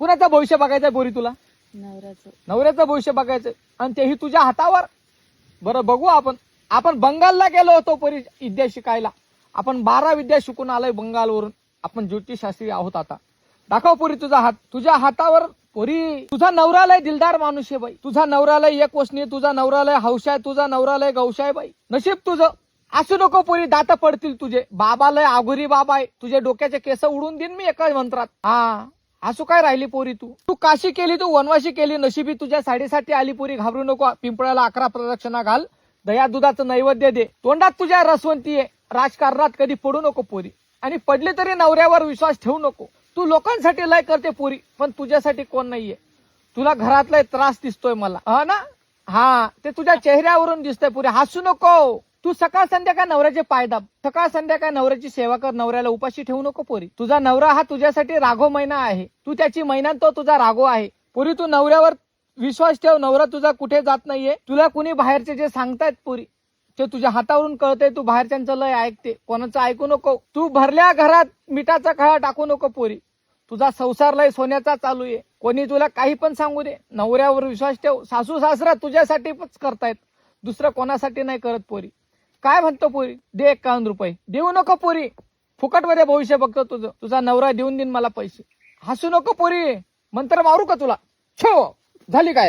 कुणाचं भविष्य बघायचंय पोरी तुला? नवऱ्याचं. नवऱ्याचं भविष्य बघायचं. आणि तेही तुझ्या हातावर. बरं बघू आपण. आपण बंगालला गेलो होतो परी विद्या शिकायला. आपण बारा विद्या शिकून आलोय बंगालवरून. आपण ज्योतिषशास्त्री आहोत आता. दाखव पोरी तुझा हात. तुझ्या हातावर पोरी तुझा नवरालय दिलदार माणूस आहे बाई. तुझा नवरालय एक वसनी तुझा नवरालय हौशा आहे तुझा नवरालय गौशा आहे बाई. नशीब तुझं. असू नको पोरी दात पडतील तुझे. बाबालय आगुरी बाबा आहे. तुझे डोक्याचे केस उडून देईन मी एका मंत्रात. हा. असू काय राहिली पोरी तू? तू काशी केली तू वनवाशी केली नशिबी तुझ्या साडेसाठी आली पोरी घाबरू नको पिंपळाला अकरा प्रदक्षिणा घाल दया दुधाचं नैवेद्य दे. तोंडात तुझ्या रसवंती आहे. राजकारणात कधी पडू नको पोरी. आणि पडले तरी नवऱ्यावर विश्वास ठेवू नको. तू लोकांसाठी लय करते पोरी पण तुझ्यासाठी कोण नाहीये. तुला घरातला त्रास दिसतोय मला. हा ना? हा ते तुझ्या चेहऱ्यावरून दिसतंय पुरे. हसू नको. तू सकाळ संध्याकाळ नवऱ्याचे पाय दाब. सकाळ संध्याकाळ नवऱ्याची सेवा कर नवऱ्याला उपाशी ठेवू नको पोरी. तुझा नवरा हा तुझ्यासाठी राघो महिना आहे. तू त्याची महिना तो तुझा राघो आहे. पोरी तू नवऱ्यावर विश्वास ठेव नवरा तुझा कुठे जात नाहीये. तुला कुणी बाहेरचे जे सांगतायत पोरी ते तुझ्या हातावरून कळतंय तू बाहेरच्यांचं लय ऐकते. कोणाचं ऐकू नको. तू भरल्या घरात मिठाचा खळा टाकू नको पोरी. तुझा संसार लय सोन्याचा चालू आहे. कोणी तुला काही पण सांगू दे. नवऱ्यावर विश्वास ठेव. सासू सासरा तुझ्यासाठीच करतायत. दुसरं कोणासाठी नाही करत पोरी. काय म्हणतो पोरी? दे एकावन्न रुपये. देऊ नको पोरी. फुकटमध्ये भविष्य बघतो तुझं. तुझा नवरा देऊन देईन मला पैसे. हसू नको पोरी. मंत्र मारू का तुला? छो! झाली काय?